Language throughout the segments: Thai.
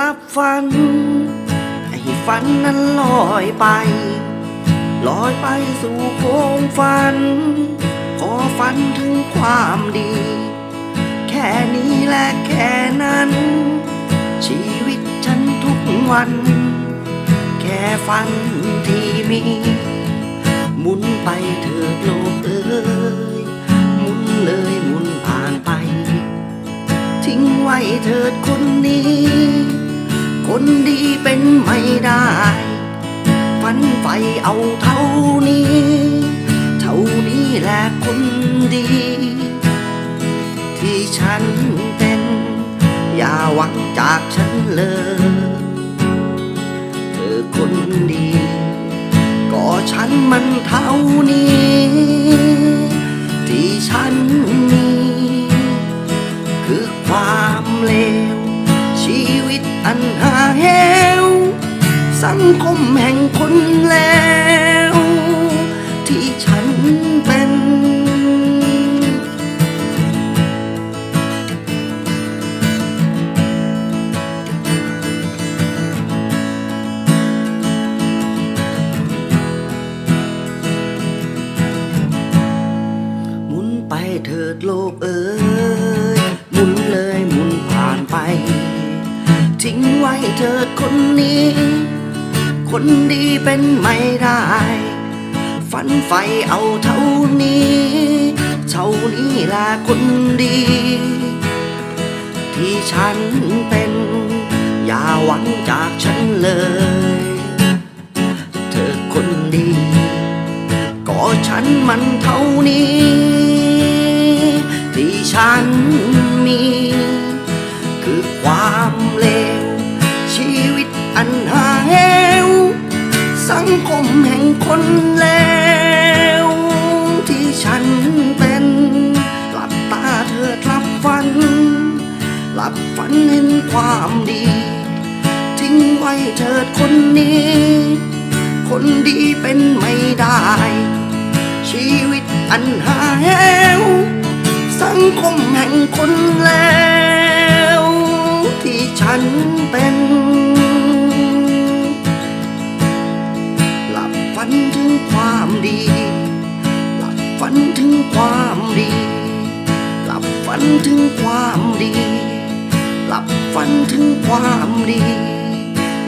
ลับฝัน ให้ฝันนั้นลอยไป ลอยไปสู่โค้งฝัน ขอฝันถึงความดี แค่นี้และแค่นั้น ชีวิตฉันทุกวัน แค่ฝันที่มี หมุนไปเถิดโลกเอ้ยหมุนเลยหมุนผ่านไป ทิ้งไว้เถิดคน ไม่ได้ฝันไฟเอาเท่านี้ เท่านี้แหละคนดี ที่ฉันเป็น อย่าหวังจากฉันเลยเธอคนดี ก็ฉันมันเท่านี้ สังคมแห่งคนแล้ว ที่ฉันเป็น หมุนไปเถิดโลกเอ้ยหมุนเลยหมุนผ่านไป ทิ้งไว้เถิดคนนี้ คนดีเป็นไม่ได้ ฝันไฟเอาเท่านี้ เท่านี้แหละคนดี ที่ฉันเป็น อย่าหวังจากฉันเลย เธอคนดี ก็ฉันมันเท่านี้ ที่ฉันมี คือความเลวชีวิตอันหาเหว สังคมแห่งคนเลวที่ฉันเป็นหลับตาเธอหลับฝัน หลับฝันเห็นความดี ทิ้งไว้เถิดคนนี้ คนดีเป็นไม่ได้ ชีวิตอันหาเหวสังคมแห่งคนแล้วที่ฉันเป็น ดีหลับฝันถึงความดีหลับฝันถึงความดีหลับฝันถึงความดี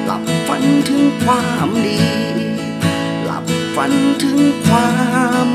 หลับฝันถึงความดีหลับฝันถึงความ